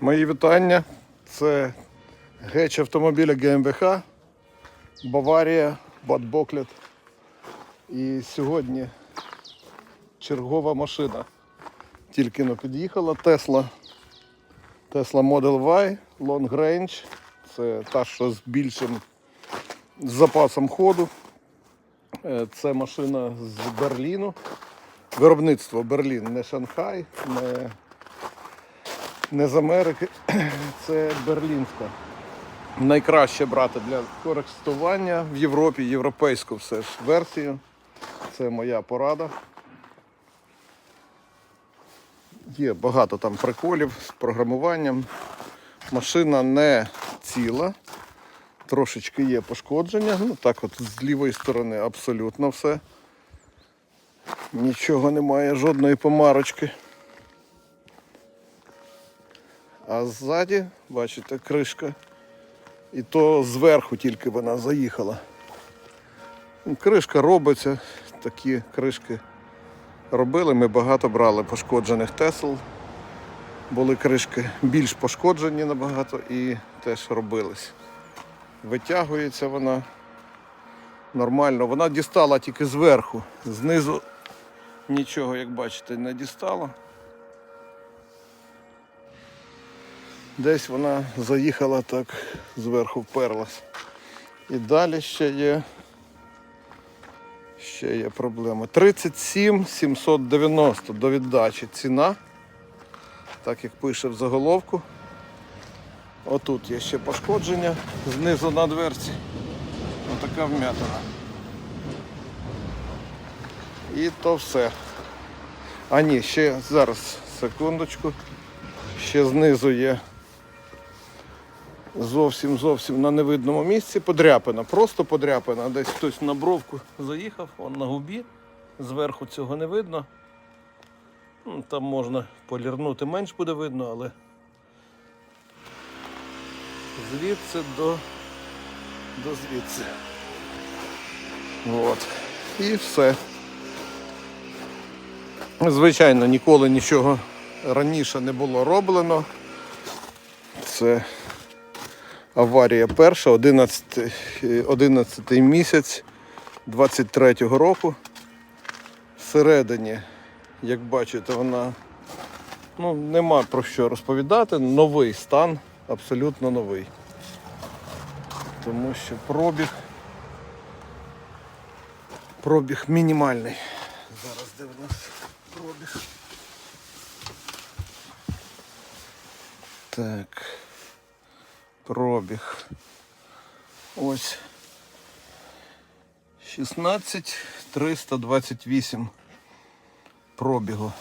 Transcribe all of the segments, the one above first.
Мої вітання. Це геч автомобіля ГМВХ, Баварія, Бад Боклет. І сьогодні чергова машина. Тільки не під'їхала Tesla. Tesla Model Y Long Range. Це та, що з більшим запасом ходу. Е, Це машина з Берліну. Виробництво Берлін, не Шанхай, не не з Америки, це берлінська. Найкраще брати для користування в Європі, європейську все ж версію. Це моя порада. Є багато там приколів з програмуванням. Машина не ціла, трошечки є пошкодження. Ну так от з лівої сторони абсолютно все. Нічого немає, жодної помарочки. А ззаді, бачите, кришка. І то зверху тільки вона заїхала. Ну, Кришка робиться, такі кришки робили. Ми багато брали пошкоджених тесел. Були кришки більш пошкоджені набагато і теж робились. Витягується вона нормально. Вона дістала тільки зверху. Знизу нічого, як бачите, не дістала. Десь вона заїхала так, зверху вперлась. І далі ще є. Ще є проблема. 37 790 до віддачі ціна. Так як пише в заголовку. Отут є ще пошкодження знизу на дверці. Отака вмятина. І то все. А ні, ще зараз, секундочку. Ще знизу є зовсім зовсім на невидному місці подряпина, просто подряпина. Десь хтось на бровку заїхав, он на губі. Зверху цього не видно. Ну, Там можна полірнути, менш буде видно, але звідси до, до звідси. От. І все. Звичайно, ніколи нічого раніше не було роблено. Це аварія перша, 11, е, 11 місяць 23-го року. Всередині, як бачите, вона ну, нема про що розповідати. Новий стан, абсолютно новий. Тому що пробіг. Пробіг мінімальний. Зараз де в нас пробіг. Так. Пробіг. Ось. 16 328 пробігу.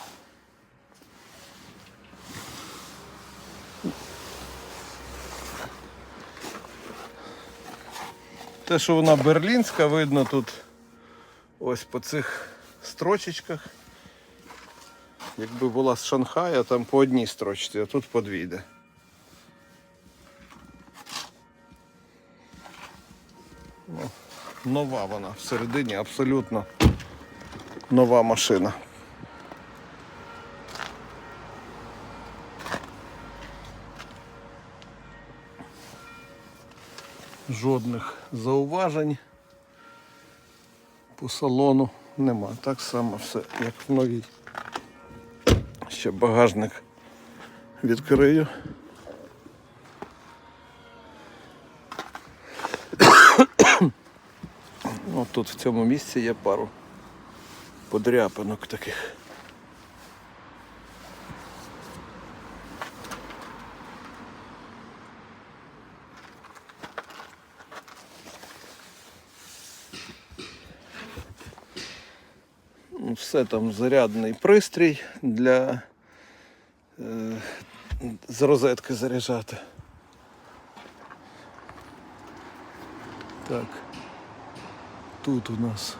Те, що вона берлінська, видно тут ось по цих строчечках. Якби була з Шанхая, там по одній строчці, а тут по дві йде. Нова вона всередині, абсолютно нова машина. Жодних зауважень по салону нема. Так само все, як в новій. Ще багажник відкрию. Тут в цьому місці є пару подряпинок таких. Ну, Все там зарядний пристрій для е, з розетки заряджати. Так тут у нас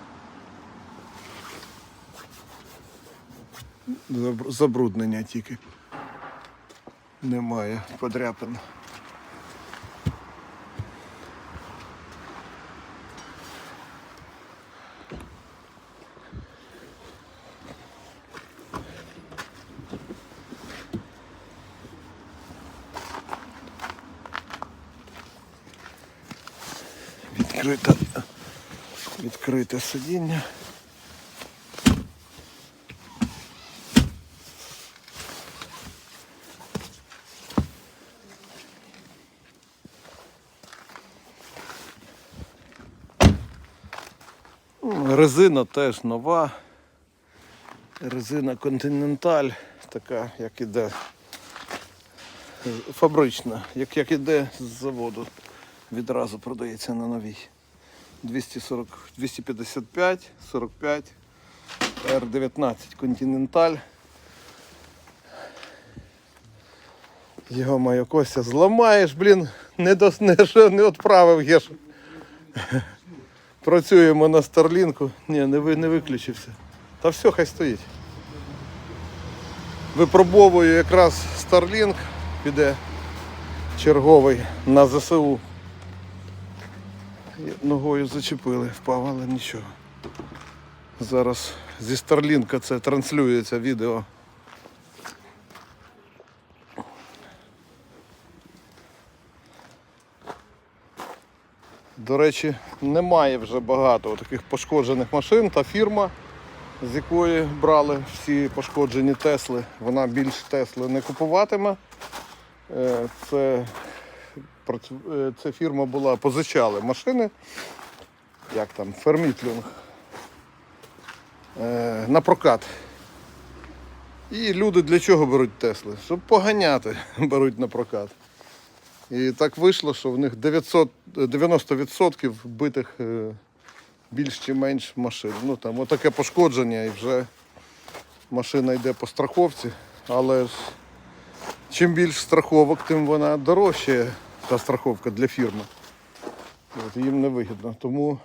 забруднення тільки. Немає подряпин. Відкрита відкрите сидіння. Резина теж нова. Резина Continental, така, як іде фабрична, як, як іде з заводу. Відразу продається на новій. 240, 255, 45, R19 Continental. Його моя Костя зламаєш, блін, не, до, не, не відправив Гешу. Працюємо на Старлінку. Ні, не, ви, не виключився. Та все, хай стоїть. Випробовую якраз Starlink, піде черговий на ЗСУ. Ногою зачепили, впав, але нічого. Зараз зі Старлінка це транслюється відео. До речі, немає вже багато таких пошкоджених машин. Та фірма, з якої брали всі пошкоджені Тесли, вона більш Тесли не купуватиме. Е, Це, е, це фірма була, позичали машини, як там, фермітлінг, е, на прокат. І люди для чого беруть Тесли? Щоб поганяти беруть на прокат. І так вийшло, що в них 900, 90% битих е, більш чи менш машин. Ну там отаке пошкодження і вже машина йде по страховці, але ж чим більш страховок, тим вона дорожчає, та страховка для фірми. От, їм не вигідно. Тому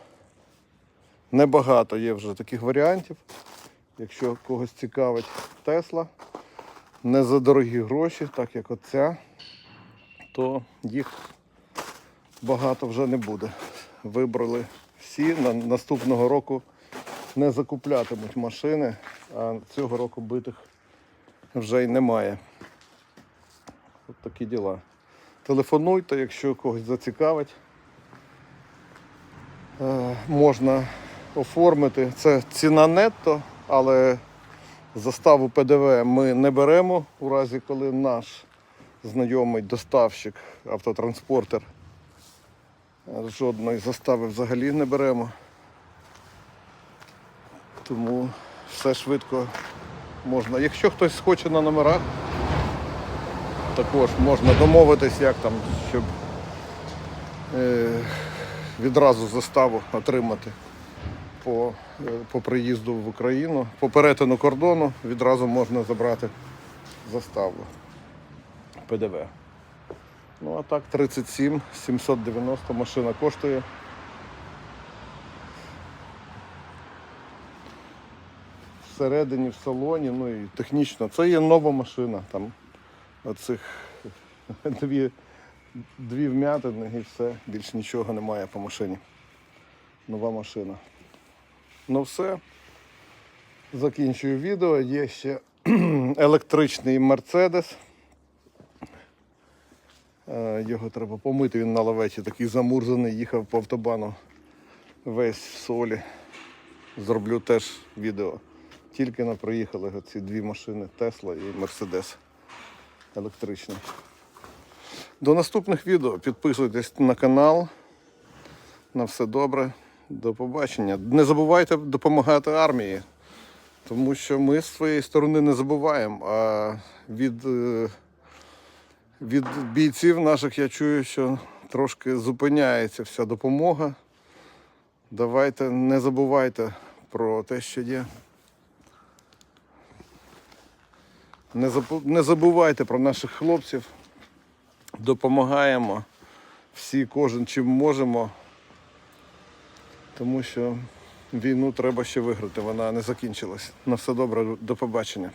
небагато є вже таких варіантів. Якщо когось цікавить Тесла, не за дорогі гроші, так як оця то їх багато вже не буде. Вибрали всі. На наступного року не закуплятимуть машини, а цього року битих вже й немає. От такі діла. Телефонуйте, якщо когось зацікавить. Е, можна оформити. Це ціна нетто, але заставу ПДВ ми не беремо у разі, коли наш знайомий доставщик, автотранспортер. Жодної застави взагалі не беремо. Тому все швидко можна. Якщо хтось хоче на номерах, також можна домовитись, як там, щоб е, відразу заставу отримати по, е, по приїзду в Україну. По перетину кордону відразу можна забрати заставу. ПДВ. Ну а так 37 790 машина коштує. Всередині, в салоні, ну і технічно. Це є нова машина. Там оцих дві, дві вмятини і все. Більш нічого немає по машині. Нова машина. Ну все. Закінчую відео. Є ще електричний Мерседес. Е, Його треба помити, він на лавечі такий замурзаний, їхав по автобану весь в солі. Зроблю теж відео. Тільки на проїхали ці дві машини Тесла і Мерседес електричний. До наступних відео підписуйтесь на канал. На все добре. До побачення. Не забувайте допомагати армії, тому що ми з своєї сторони не забуваємо, а від. е, від бійців наших я чую, що трошки зупиняється вся допомога. Давайте не забувайте про те, що є. Не забу- не забувайте про наших хлопців. Допомагаємо всі, кожен чим можемо. Тому що війну треба ще виграти, вона не закінчилась. На все добре, до побачення.